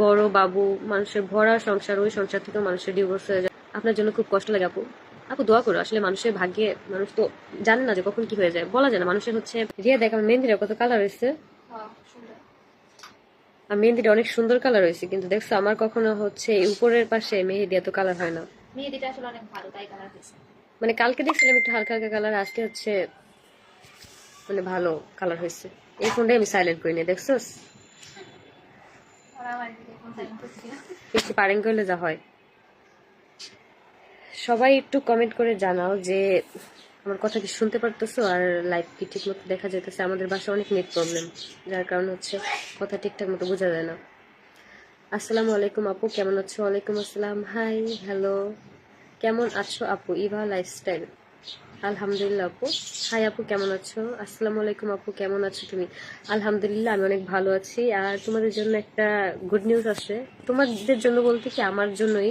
বড় বাবু মানুষের ভরা সংসার ওই সংসার থেকে মানুষের ডিভোর্স হয়ে যায়। আপনার জন্য খুব কষ্ট লাগে আপু। আপু দোয়া করো আসলে মানুষের ভাগ্যে মানুষ তো জানে না যে কখন কি হয়ে যায়। বলা যায় না মানুষের হচ্ছে রিয়া দেখ আমার মেহেন্দিটা কত কালার হয়েছে। হ্যাঁ, আর মেহেন্দিটা অনেক সুন্দর কালার হয়েছে কিন্তু দেখছ আমার কখনো হচ্ছে উপরের পাশে মেহেদি এত কালার হয় না। মেহেদিটা আসলে অনেক ভালো তাই কালার হয়েছে। মানে কালকে দেখছিলাম একটু হালকা হালকা কালার আজকে হচ্ছে মানে ভালো কালার হয়েছে। এই ফোনটাই আমি সাইলেন্ট করি নি বেশি পারেন করলে যা হয়। সবাই একটু কমেন্ট করে জানাও যে আমার কথা কি শুনতে পারতেছো আর লাইভ কি ঠিক মতো দেখা যাইতেছে। আমাদের বাসায় অনেক নেট প্রবলেম যার কারণ হচ্ছে কথা ঠিকঠাক মতো বোঝা যায় না। আসসালামু আলাইকুম আপু, কেমন আছো? ওয়ালাইকুম আসসালাম। হাই হ্যালো কেমন আছো আপু? ইভা লাইফস্টাইল আলহামদুলিল্লাহ আপু। হাই আপু কেমন আছো? আসসালামু আলাইকুম আপু কেমন আছো তুমি? আলহামদুলিল্লাহ আমি অনেক ভালো আছি। আর তোমাদের জন্য একটা গুড নিউজ আছে তোমাদের জন্য বলতে কি আমার জন্যই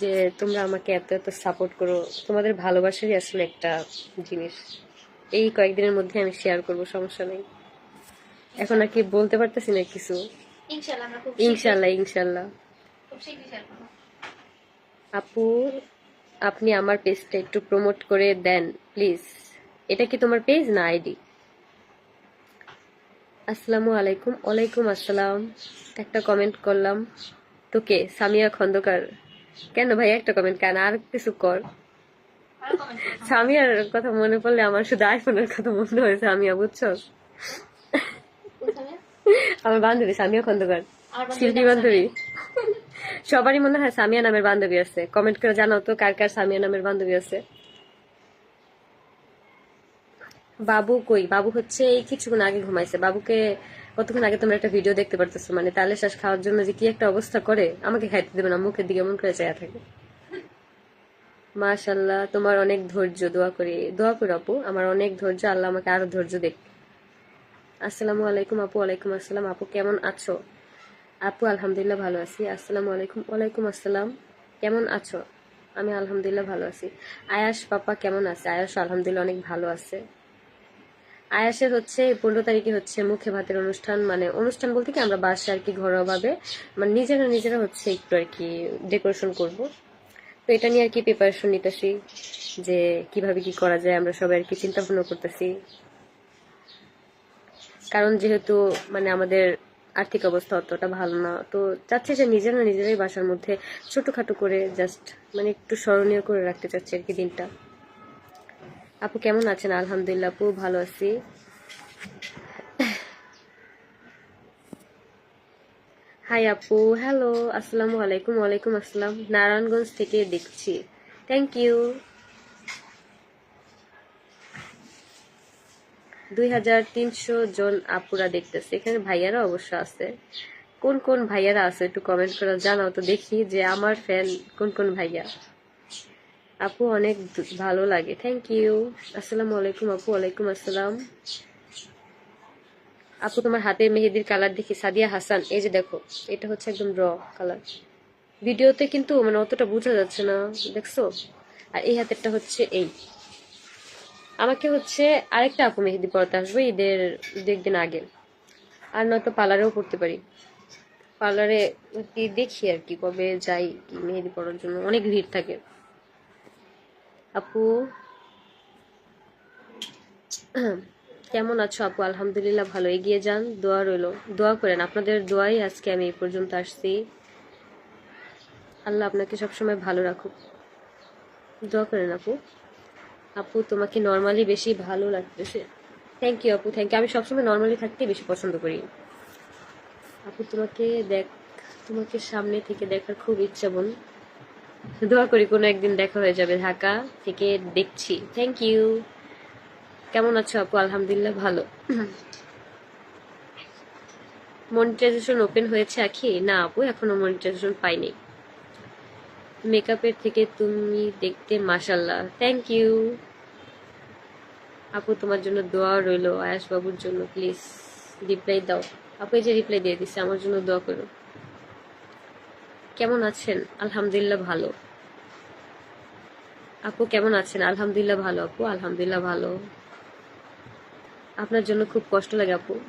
যে তোমরা আমাকে এত এত সাপোর্ট করো। তোমাদের ভালোবাসারই আসলে একটা জিনিস। এই কয়েকদিনের মধ্যে আমি শেয়ার করব সমস্যা নেই। এখন আর কি বলতে পারতেছি না কিছু। ইনশাল্লাহ ইনশাল্লাহ ইনশাল্লাহ আপু আপনি আমার পেজটা একটু প্রমোট করে দেন প্লিজ এটা কি তোমার পেজ না আইডি আসসালামু আলাইকুম। ওয়ালাইকুম আসসালাম। একটা কমেন্ট করলাম। তোকে সামিয়া খন্দকার। কেন ভাই একটা কমেন্ট কেন? আর কিছু কর। সামিয়ার কথা মনে পড়লে আমার শুধু আইফোনের কথা মনে হয় সামিয়া বুঝছ? আমার বান্ধবী সামিয়া খন্দকার। শিল্পী বান্ধবী সবারই মনে হয় সামিয়া নামের বান্ধবী আছে। কমেন্ট করে জানাও তো কার কার সামিয়া নামের বান্ধবী আছে। বাবু কই? বাবু হচ্ছে এই কিছুক্ষণ আগে ঘুমাইছে। বাবুকে কতক্ষণ আগে তোমরা একটা ভিডিও দেখতে পারতেছো? মানে তালে শ্বাস খাওয়ার জন্য যে কি একটা অবস্থা করে, আমাকে খাইতে দেবে না, মুখের দিকে মন করে চাইয়া থাকে। মাশাল্লাহ তোমার অনেক ধৈর্য, দোয়া করি। দোয়া করি আপু, আমার অনেক ধৈর্য, আল্লাহ আমাকে আরও ধৈর্য দেখ। আসসালামু আলাইকুম আপু, ওয়ালাইকুম আসসালাম। আপু, কেমন আছো? আপু, আলহামদুলিল্লাহ ভালো আছি। আসসালামু আলাইকুম। ওয়ালাইকুম আসসালাম। কেমন আছো? আমি আলহামদুলিল্লাহ ভালো আছি। আয়াস, পাপা কেমন আছে? আয়াস আলহামদুলিল্লাহ অনেক ভালো আছে। আয়াসের হচ্ছে পনেরো তারিখে হচ্ছে মুখে ভাতের অনুষ্ঠান। মানে অনুষ্ঠান বলতে কি, আমরা বাসায় আর কি ঘরোয়াভাবে মানে নিজেরা নিজেরা হচ্ছে একটু আর কি ডেকোরেশন করব। তো এটা নিয়ে আর কি প্রিপারেশন নিতেছি, যে কীভাবে কি করা যায়, আমরা সবাই আর কি চিন্তা ভাবনা করতেছি। কারণ যেহেতু মানে আমাদের আর্থিক অবস্থা অতটা ভালো না। তো চাচ্ছে যে নিজেরা নিজেরাই বাসার মধ্যে ছোটখাটো করে জাস্ট মানে একটু স্মরণীয় করে রাখতে চাচ্ছি আর কি দিনটা। আপু কেমন আছেন? আলহামদুলিল্লাহ, আপু ভালো আছি। হাই আপু। হ্যালো আসসালামু আলাইকুম। ওয়ালাইকুম আসসালাম। নারায়ণগঞ্জ থেকে দেখছি। থ্যাংক ইউ দুই হাজার তিনশো জন আপুরা দেখতেছে। এখানে ভাইয়ারা অবশ্য আছে। কোন কোন ভাইয়ারা আছে একটু কমেন্ট করে জানাও তো দেখি যে আমার ফ্যান কোন কোন ভাইয়া। আপু অনেক ভালো লাগে। থ্যাংক ইউ আসসালামু আলাইকুম আপু, ওয়ালাইকুম আসসালাম। আপু, তোমার হাতে মেহেদির কালার দেখি, সাদিয়া হাসান। এই যে দেখো, এটা হচ্ছে একদম র কালার ভিডিওতে কিন্তু মানে অতটা বোঝা যাচ্ছে না, দেখছ? আর এই হাতেরটা হচ্ছে এই। আমাকে হচ্ছে আরেকটা আপু মেহেদি পড়াতে আসবে ঈদের দু একদিন আগে। আর নয়তো পার্লারেও পড়তে পারি। পার্লারে দেখি আর কি কবে যাই কি মেহেদি পড়ার জন্য। অনেক ভিড় থাকে। আপু? কেমন আছো আপু? আলহামদুলিল্লাহ ভালো। এগিয়ে যান, দোয়া রইল। দোয়া করেন, আপনাদের দোয়াই আজকে আমি এই পর্যন্ত আসছি। আল্লাহ আপনাকে সবসময় ভালো রাখুক। দোয়া করেন আপু। আপু, তোমাকে নর্মালি বেশি ভালো লাগতেছে। থ্যাংক ইউ আপু থ্যাংক ইউ আমি সবসময় নর্মালি থাকতে বেশি পছন্দ করি। আপু, তোমাকে দেখ, তোমাকে সামনে থেকে দেখার খুব ইচ্ছা, বোন। দোয়া করি কোনো একদিন দেখা হয়ে যাবে ঢাকা থেকে দেখছি। থ্যাংক ইউ কেমন আছো, আপু? আলহামদুলিল্লাহ ভালো। মনিটাইজেশন ওপেন হয়েছে, আখি? না, আপু, এখনও মনিটাইজেশন পাইনি। মেকআপের থেকে তুমি দেখতে মাশাল্লাহ থ্যাংক ইউ আপু, তোমার জন্য দোয়া রইল আয়াস বাবুর জন্য প্লিজ রিপ্লাই দাও। আপু, এই যে রিপ্লাই দিয়ে দিচ্ছে আমার জন্য দোয়া করো। কেমন আছেন? আলহামদুলিল্লাহ ভালো। আপু, কেমন আছেন? আলহামদুলিল্লাহ ভালো, আপু, আলহামদুলিল্লাহ ভালো। আপনার জন্য খুব কষ্ট লাগে, আপু।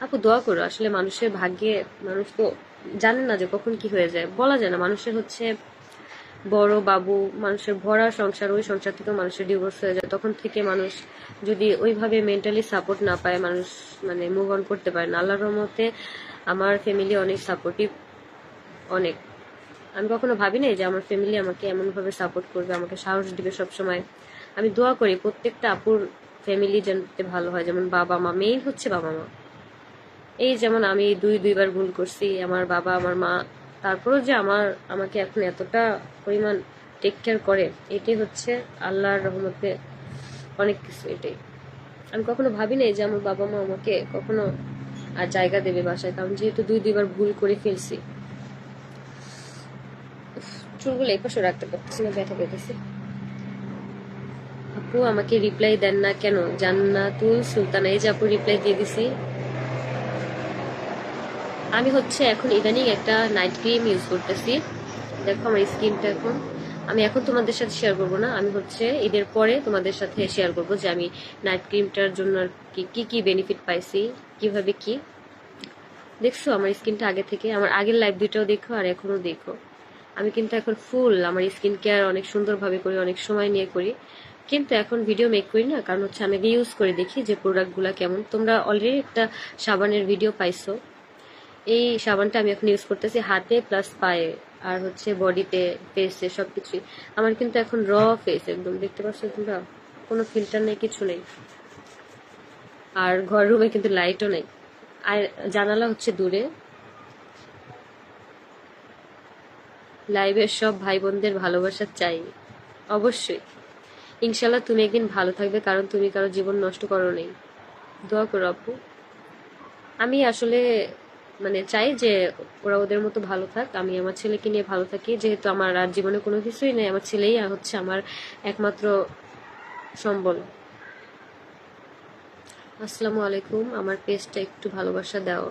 আপু, দোয়া করো, আসলে মানুষের ভাগ্যে, মানুষ তো জানে না যে কখন কি হয়ে যায়। বলা যায় না, মানুষের হচ্ছে বড় বাবু, মানুষের ভরা সংসার, ওই সংসার থেকে মানুষের ডিভোর্স হয়ে যায়। তখন থেকে মানুষ যদি ওইভাবে মেন্টালি সাপোর্ট না পায়, মানুষ মানে মুভ অন করতে পারে না। আল্লাহর রহমতে আমার ফ্যামিলি অনেক সাপোর্টিভ অনেক। আমি কখনো ভাবি নাই যে আমার ফ্যামিলি আমাকে এমনভাবে সাপোর্ট করবে, আমাকে সাহস দিবে সবসময়। আমি দোয়া করি প্রত্যেকটা আপুর ফ্যামিলি যাতে ভালো হয়। যেমন বাবা মা মেইন হচ্ছে বাবা মা। এই যেমন আমি দুই, দুইবার ভুল করছি, আমার বাবা, আমার মা তারপরেও যে আমার, আমাকে এখন এতটা পরিমাণ টেক কেয়ার করে, এটাই হচ্ছে আল্লাহর রহমতে অনেক কিছু এটাই। আমি কখনো ভাবি নাই যে আমার বাবা মা আমাকে কখনো আর জায়গা দেবে বাসায়, কারণ যেহেতু দুই দুইবার ভুল করে ফেলছি। চুলগুলো এই পাশে রাখতে পারতেছি না, ব্যথা পেতেছি। আপু, আমাকে রিপ্লাই দেন না কেন? জান্নাতুল সুলতানা এই যে আপু রিপ্লাই দিয়ে দিছি। আমি হচ্ছে এখন ইদানিং একটা নাইট ক্রিম ইউজ করতেছি। দেখো আমার স্কিনটা এখন। আমি এখন তোমাদের সাথে শেয়ার করব না, আমি হচ্ছে ঈদের পরে তোমাদের সাথে শেয়ার করব যে আমি নাইট ক্রিমটার জন্য আর কি কি কি বেনিফিট পাইছি, কীভাবে কি। দেখছ আমার স্কিনটা আগে থেকে, আমার আগের লাইভ দুইটাও দেখো আর এখনও দেখো। আমি কিন্তু এখন ফুল আমার স্কিন কেয়ার অনেক সুন্দরভাবে করি, অনেক সময় নিয়ে করি। কিন্তু এখন ভিডিও মেক করি না, কারণ হচ্ছে আমি ইউজ করে দেখি যে প্রোডাক্টগুলো কেমন। তোমরা অলরেডি একটা সাবানের ভিডিও পাইছো। এই সাবানটা আমি এখন ইউজ করতেছি হাতে প্লাস পায়ে, আর হচ্ছে বডিতে ফেসে সব কিছুই আমার কিন্তু এখন র ফেস একদম, দেখতে পাচ্ছ তোমরা? কোনো ফিল্টার নেই, কিছু নেই। আর ঘর রুমে কিন্তু লাইটও নেই। আর জানালা হচ্ছে দূরে। লাইভের সব ভাই বোনদের ভালোবাসা চাই, অবশ্যই। ইনশাল্লাহ তুমি একদিন ভালো থাকবে, কারণ তুমি কারও জীবন নষ্ট করো নেই। দোয়া করো আপু। আমি আসলে মানে চাই যে ওরা ওদের মতো ভালো থাক, আমি আমার ছেলেকে নিয়ে ভালো থাকি। যেহেতু আমার আর জীবনে কোনো কিছুই নেই, আমার ছেলেই হচ্ছে আমার একমাত্র সম্বল। আসসালামু আলাইকুম, আমার পেজটা একটু ভালোবাসা দাও।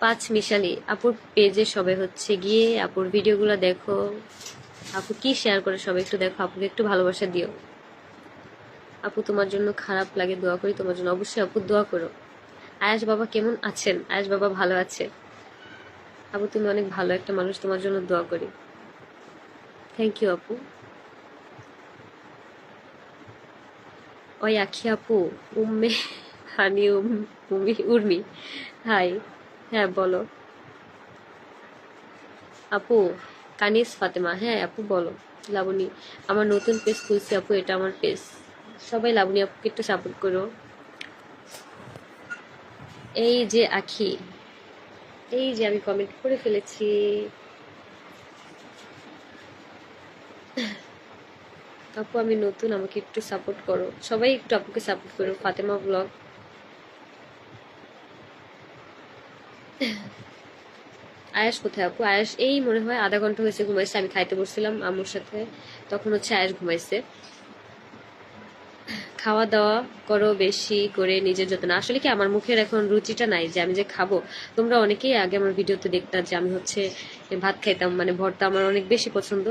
পাঁচ মিশালি, আপুর পেজে সবে হচ্ছে গিয়ে আপুর ভিডিওগুলো দেখো। আপু কি শেয়ার করে সবাই একটু দেখো, আপুকে একটু ভালোবাসা দিও। আপু তোমার জন্য খারাপ লাগে, দোয়া করি তোমার জন্য। অবশ্যই আপু দোয়া করো। আয়াস বাবা কেমন আছেন? আয়াস বাবা ভালো আছে। আপু তুমি অনেক ভালো একটা মানুষ, তোমার জন্য দোয়া করি। থ্যাংক ইউ আপু। ওই আখি আপু, উম্মে, হানি, উম উর্মি। হাই হ্যাঁ বলো। আপু, কানিস ফাতেমা হ্যাঁ আপু, বলো। লাবণী, আমার নতুন পেজ খুলছি আপু, এটা আমার পেজ সবাই লাবণী আপুকে একটু সাপোর্ট করো। এই যে আখি, এই যে আমি কমেন্ট করে ফেলেছি। আপু, আমি নতুন, আমাকে একটু সাপোর্ট করো। সবাই একটু আপুকে সাপোর্ট করো, ফাতেমা ব্লগ আয়াস কোথায় আপু? আয়াস, এই মনে হয় আধা ঘণ্টা হয়েছে ঘুমাইছে, আমি খাইতে বসছিলাম আম্মুর সাথে। তখন হচ্ছে আয়াস ঘুমাইছে। খাওয়া দাওয়া করো বেশি করে নিজের যত্ন। আসলে কি আমার মুখের এখন রুচিটা নাই যে আমি যে খাব? তোমরা অনেকেই আগে আমার ভিডিওতে দেখতাম যে আমি হচ্ছে ভাত খাইতাম মানে ভর্তা আমার অনেক বেশি পছন্দ।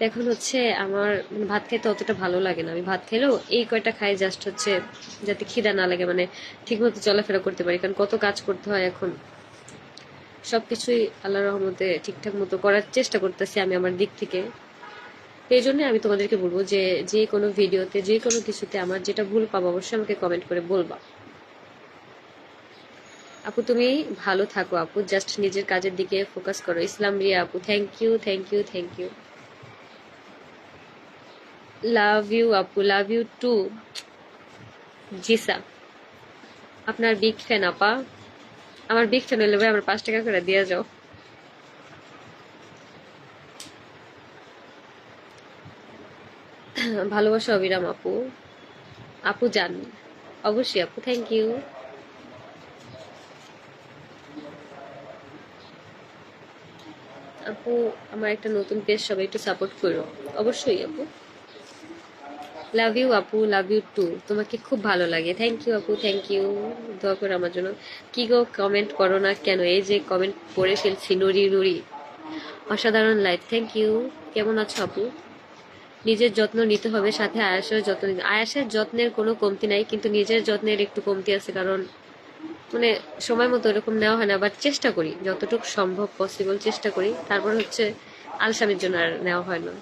এখন হচ্ছে আমার মানে ভাত খাইতে অতটা ভালো লাগে না। আমি ভাত খেলেও এই কয়টা খাই জাস্ট হচ্ছে যাতে খিদা না লাগে মানে ঠিক মতো চলাফেরা করতে পারি। কারণ কত কাজ করতে হয় এখন। সবকিছুই আল্লাহ রহমতে ঠিকঠাক মতো করার চেষ্টা করতেছি আমি আমার দিক থেকে। এই জন্য আমি তোমাদেরকে বলব যে যে কোনো ভিডিওতে, যে কোনো কিছুতে আমার যেটা ভুল পাবো, অবশ্যই আমাকে কমেন্ট করে বলবা। আপু, তুমি ভালো থাকো আপু জাস্ট নিজের কাজের দিকে ফোকাস করো। ইসলাম রিয়া আপু thank you thank you thank you love you আপু লাভ ইউ টু জিসা, আপনার বিগ ফ্যান আপা। আমার বিগ ফ্যান হলে ভাই আমার পাঁচ টাকা করে দিয়ে যাও। ভালোবাসা অবিরাম আপু। আপু যান অবশ্যই আপু থ্যাংক ইউ আপু, আমার একটা নতুন পেজ সবাই একটু সাপোর্ট করো। অবশ্যই আপু। লাভ ইউ আপু লাভ ইউ টু তোমাকে খুব ভালো লাগে। থ্যাংক ইউ আপু থ্যাংক ইউ দোয়া করে আমার জন্য। কি গো কমেন্ট করো না কেন? এই যে কমেন্ট করে ফেলছি নুরি নুরি। অসাধারণ লাইফ থ্যাংক ইউ কেমন আছো আপু? নিজের যত্ন নিতে হবে, সাথে আয়াসের যত্ন আয়াসের যত্নের কোনো কমতি নাই, কিন্তু নিজের যত্নের একটু কমতি আছে, কারণ মানে সময় মতো এরকম নেওয়া হয় না বাট চেষ্টা করি, যতটুকু সম্ভব পসিবল চেষ্টা করি। তারপর হচ্ছে আলসামের জন্য আর নেওয়া হয় না।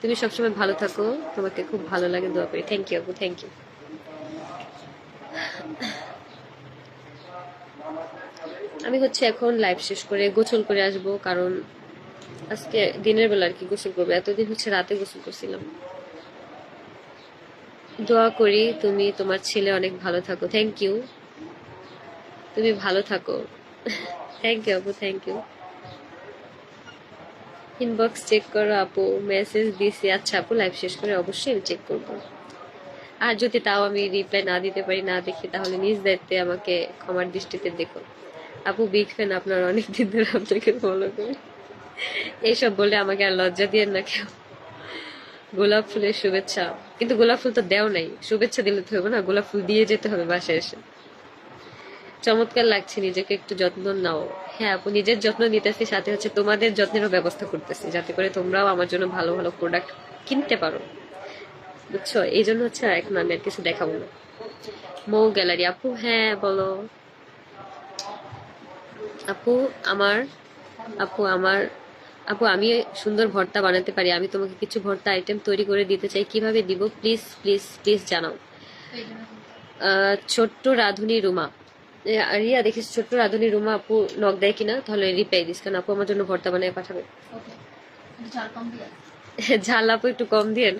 তুমি সবসময় ভালো থাকো, তোমাকে খুব ভালো লাগে, দোয়া করি। থ্যাংক ইউ আপু থ্যাংক ইউ আমি হচ্ছে এখন লাইভ শেষ করে গোসল করে আসব, কারণ আজকে দিনের বেলা আর কি গোসল করব। এতদিন হচ্ছে রাতে গোসল করছিলাম। দোয়া করি তুমি তোমার ছেলে অনেক ভালো থাকো। থ্যাংক ইউ তুমি ভালো থাকো। থ্যাংক ইউ আপু থ্যাংক ইউ ইনবক্স চেক করো, আপু। মেসেজ দিছি। আচ্ছা আপু লাইভ শেষ করে অবশ্যই আমি চেক করব। আর যদি তাও আমি রিপ্লাই না দিতে পারি, না দেখি, তাহলে নিজ দায়িত্বে আমাকে ক্ষমার দৃষ্টিতে দেখো। আপু বিগ ফ্যান আপনার অনেক দিন ধরে আপনাকে ফলো করি। এইসব বলে আমাকে আর লজ্জা দিয়ে না কেউ। গোলাপ ফুলের শুভেচ্ছা। কিন্তু গোলাপ ফুল তো দেও নাই। শুভেচ্ছা দিলে তো হবে না, গোলাপ ফুল দিয়ে যেতে হবে বাসায় এসে। চমৎকার লাগছে নিজেকে একটু যত্ন নাও। হ্যাঁ আপু, নিজের যত্ন নিতেছি, সাথে হচ্ছে তোমাদের যত্নেরও ব্যবস্থা করতেছি, যাতে করে তোমরাও আমার জন্য ভালো ভালো প্রোডাক্ট কিনতে পারো। বুঝছ? এই জন্য হচ্ছে এখন আমি আর কিছু দেখাবো না। মৌ গ্যালারি। আপু হ্যাঁ বলো। আপু, আমার আপু, আমার আপু আমি সুন্দর ভর্তা বানাতে পারি। আমি তোমাকে কিছু ভর্তা আইটেম তৈরি করে দিতে চাই। কীভাবে দিব? প্লিজ প্লিজ প্লিজ জানাও। ছোট্ট রাধুনী রুমা। রিয়া দেখিস ছোট্ট রাধুনী রুমা আপু নক দেয় কিনা? তাহলে রিপ্লাই দিস কারণ আপু আমার জন্য ভর্তা বানিয়ে পাঠাবে। ঝাল কম দিয়ে। ঝাল আপু একটু কম দিয়েন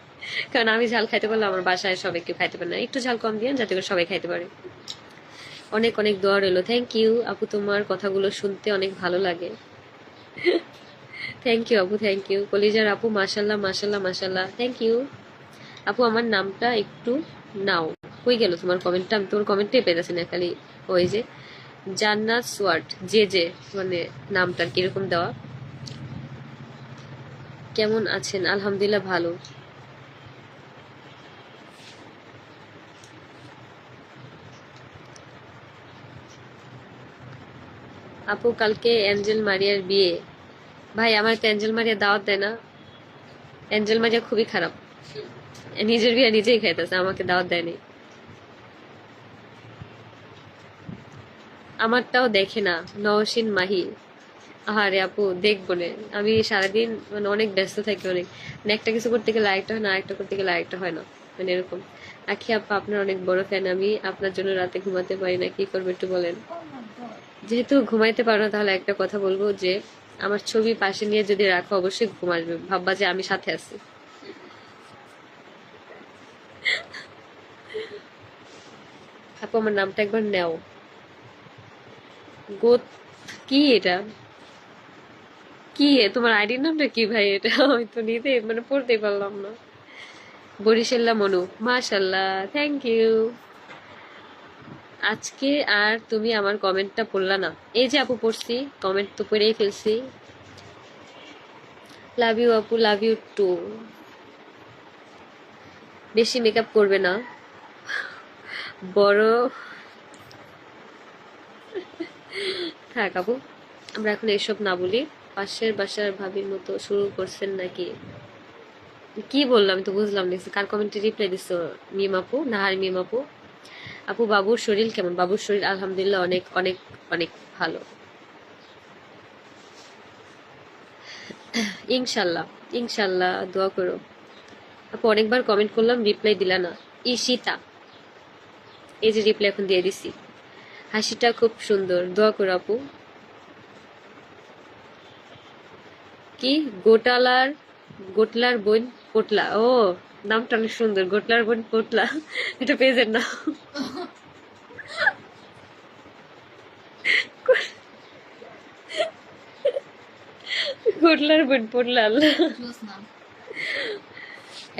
কারণ আমি ঝাল খাইতে পারলে আমার বাসায় সবাই কেউ খাইতে পারে না। একটু ঝাল কম দিয়েন যাতে করে সবাই খাইতে পারে। অনেক অনেক দোয়া রইল। থ্যাংক ইউ আপু তোমার কথাগুলো শুনতে অনেক ভালো লাগে। থ্যাংক ইউ আপু থ্যাংক ইউ কলিজার আপু মাসাল্লাহ মাসাল্লাহ মাসাল্লাহ থ্যাংক ইউ আপু, আমার নামটা একটু নাও। কই গেল তোমার কমেন্টটা আমি তোমার কমেন্টে পেয়েছি না, খালি ওই যে জান্নাত সোয়ার্ট, যে যে মানে নামটা কীরকম দেওয়া। কেমন আছেন? আলহামদুলিল্লাহ, ভালো। আপু, কালকে অ্যাঞ্জেল মারিয়ার বিয়ে। ভাই, আমার তো অ্যাঞ্জেল মারিয়া দাওয়াত দেয় না। অ্যাঞ্জেল মারিয়া খুবই খারাপ। নিজের বিয়ে নিজেই খাইতেছে, আমাকে দাওয়াত দেয়নি। আমারটাও দেখে না, নওশিন মাহি। আহারে আপু, দেখব না। আমি সারাদিন মানে অনেক ব্যস্ত থাকি, অনেক। মানে একটা কিছু করতে গেলে আরেকটা হয় না, আরেকটা করতে গেলে আরেকটা হয় না। মানে এরকম। আখি আপা, আপনার অনেক বড় ফ্যান আমি আপনার জন্য রাতে ঘুমাতে পারি না, কি করব একটু বলেন? যেহেতু ঘুমাইতে পারো না, তাহলে একটা কথা বলব যে আমার ছবি পাশে নিয়ে যদি রাখো, অবশ্যই ঘুম আসবে। ভাববা যে আমি সাথে আছি। আপু, আমার নামটা একবার নেও। গোত কি এটা? কি? তোমার আইডির নামটা কি ভাই এটা? আমি তো নিতে মানে পড়তেই পারলাম না। বরিশাল্লা মনু। মাশাল্লাহ থ্যাংক ইউ আজকে আর তুমি আমার কমেন্টটা পড়লা না। এই যে আপু পড়ছি, কমেন্ট তো পড়েই ফেলছি। লাভ ইউ আপু লাভ ইউ টু বেশি মেকআপ করবে না। বড়। থাক আপু, আমরা এখন এসব না বলি। পাশের বাসার ভাবির মতো শুরু করছেন নাকি? কি বললাম তো বুঝলাম না। কার কমেন্টে রিপ্লাই দিছো? মিম আপু, নাহার মিম আপু? আপু, বাবুর শরীর কেমন? বাবুর শরীর আলহামদুলিল্লাহ অনেক অনেক অনেক ভালো। ইনশাল্লাহ ইনশাল্লাহ দোয়া করো। আপু, অনেকবার কমেন্ট করলাম রিপ্লাই দিলা না। ঈশিতা এই যে রিপ্লাই এখন দিয়ে দিছি। হাসিটা খুব সুন্দর। দোয়া করো আপু। কি? গোটালার, গোটলার বোন পোটলা। ও নামটা অনেক সুন্দর গোটলার বোন পোটলা এটা পেজের নাম গোটলার বোন পোটলা আল্লাহ।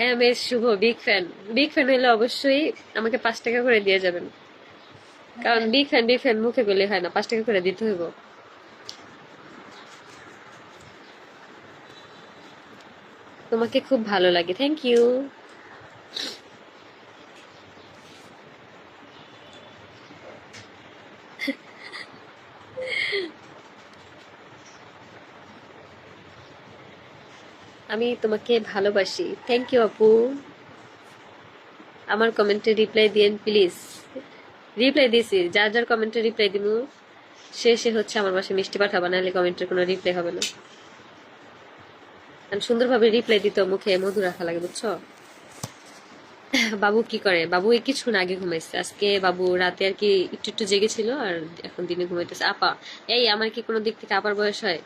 M S Shuvo big fan big fan হলে অবশ্যই আমাকে পাঁচ টাকা করে দিয়ে যাবেন। কারণ বিগ ফ্যান বিগ ফ্যান মুখে বলে হয় না পাঁচ টাকা করে দিতে হইব। তোমাকে খুব ভালো লাগে। থ্যাংক ইউ আমি তোমাকে ভালোবাসি। থ্যাংক ইউ আপু। আমার কমেন্টে রিপ্লাই দিয়েন প্লিজ রিপ্লাই দিছি যার যার কমেন্টে রিপ্লাই দিব সে সে হচ্ছে আমার বাসায় মিষ্টি পাঠাবা, নাহলে কমেন্টের কোনো রিপ্লাই হবে না। সুন্দরভাবে রিপ্লাই দিতে মুখে, মধু রাখা লাগে, বুঝছ? বাবু কি করে? বাবু এই কিছুক্ষণ আগে ঘুমাইছে। আজকে বাবু রাতে আর কি একটু একটু জেগেছিল আর এখন দিনে ঘুমাইতেছে। আপা, এই আমার কি কোনো দিক থেকে আপার বয়স হয়?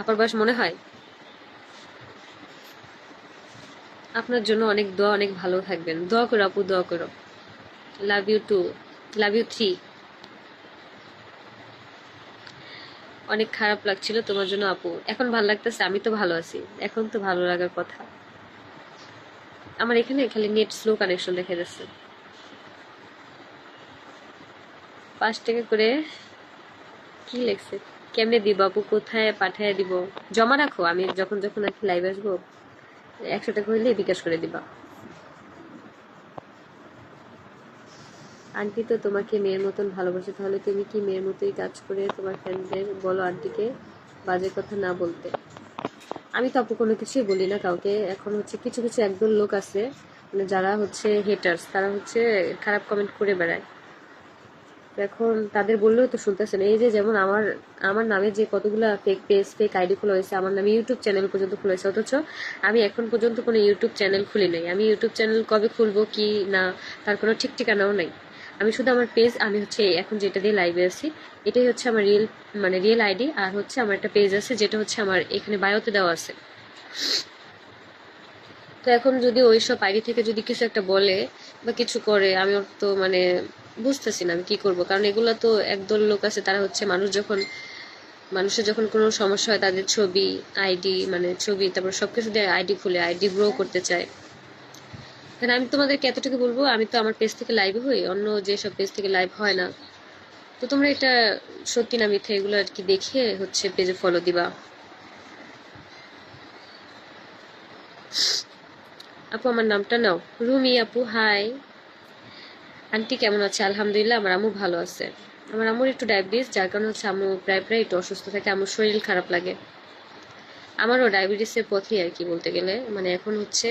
আপার বয়স মনে হয়? আপনার জন্য অনেক দোয়া, অনেক ভালো থাকবেন। দোয়া করো আপু, দোয়া করো। Love you too love you three অনেক খারাপ লাগছিল তোমার জন্য, আপু। এখন ভালো লাগতেছে, আমি তো ভালো আছি। এখন তো ভালো লাগার কথা। আমার এখানে খালি নেট স্লো কানেকশন দেখা যাচ্ছে। পাঁচ টাকা করে কি লেখছে? কেমনে দিব আপু? কোথায় পাঠায় দিব? জমা রাখো, আমি যখন যখন আর কি লাইভ আসব, একশো টাকা হইলে বিকাশ করে দিবা। আন্টি তো তোমাকে মেয়ের মতন ভালোবাসে, তাহলে তুমি কি মেয়ের মতোই কাজ করে তোমার ফ্রেন্ডদের বলো আন্টিকে বাজে কথা না বলতে? আমি তো আপু কোনো কিছুই বলি না কাউকে, এখন হচ্ছে কিছু কিছু একদল লোক আছে মানে যারা হচ্ছে হেটার্স তারা হচ্ছে খারাপ কমেন্ট করে বেড়ায়। এখন তাদের বললেও তো শুনতেছে না এই যে যেমন আমার আমার নামে যে কতগুলো ফেক পেজ ফেক আইডি খোলা হয়েছে, আমার নামে ইউটিউব চ্যানেল পর্যন্ত খোলা হয়েছে, অথচ আমি এখন পর্যন্ত কোনো ইউটিউব চ্যানেল খুলি নাই। আমি ইউটিউব চ্যানেল কবে খুলবো, কি না, তার কোনো ঠিক ঠিকানাও নাই। আমি শুধু আমার পেজ আমি হচ্ছে এখন যেটা দিয়ে লাইভে আছি, এটাই হচ্ছে আমার রিয়েল মানে রিয়েল আইডি আর হচ্ছে আমার একটা পেজ আছে যেটা হচ্ছে আমার এখানে বায়োতে দেওয়া আছে। তো এখন যদি ওই সব আইডি থেকে যদি কিছু একটা বলে বা কিছু করে, আমি ওর তো মানে বুঝতেছি না আমি কি করব, কারণ এগুলো তো একদল লোক আছে, তারা হচ্ছে মানুষ যখন, মানুষের যখন কোনো সমস্যা হয়, তাদের ছবি আইডি মানে ছবি, তারপর সবকিছু দিয়ে আইডি খুলে আইডি গ্রো করতে চায়। কারণ আমি তোমাদেরকে এতটুকু বলব, আমি তো আমার পেজ থেকে লাইভ হই, অন্য যেসব পেজ থেকে লাইভ হয় না। তো তোমরা এটা সত্যি না মিথ্যা, এগুলো আর কি দেখে হচ্ছে পেজে ফলো দিবা। আপু, আমার নামটা নাও। রুমি আপু হাই আন্টি কেমন আছে? আলহামদুলিল্লাহ, আমার আম্মু ভালো আছে। আমার আম্মুর একটু ডায়াবেটিস যার কারণে হচ্ছে আম্মু প্রায় প্রায় একটু অসুস্থ থাকে, আম্মুর শরীর খারাপ লাগে। আমারও ডায়াবেটিসের পথেই আর কি বলতে গেলে। মানে এখন হচ্ছে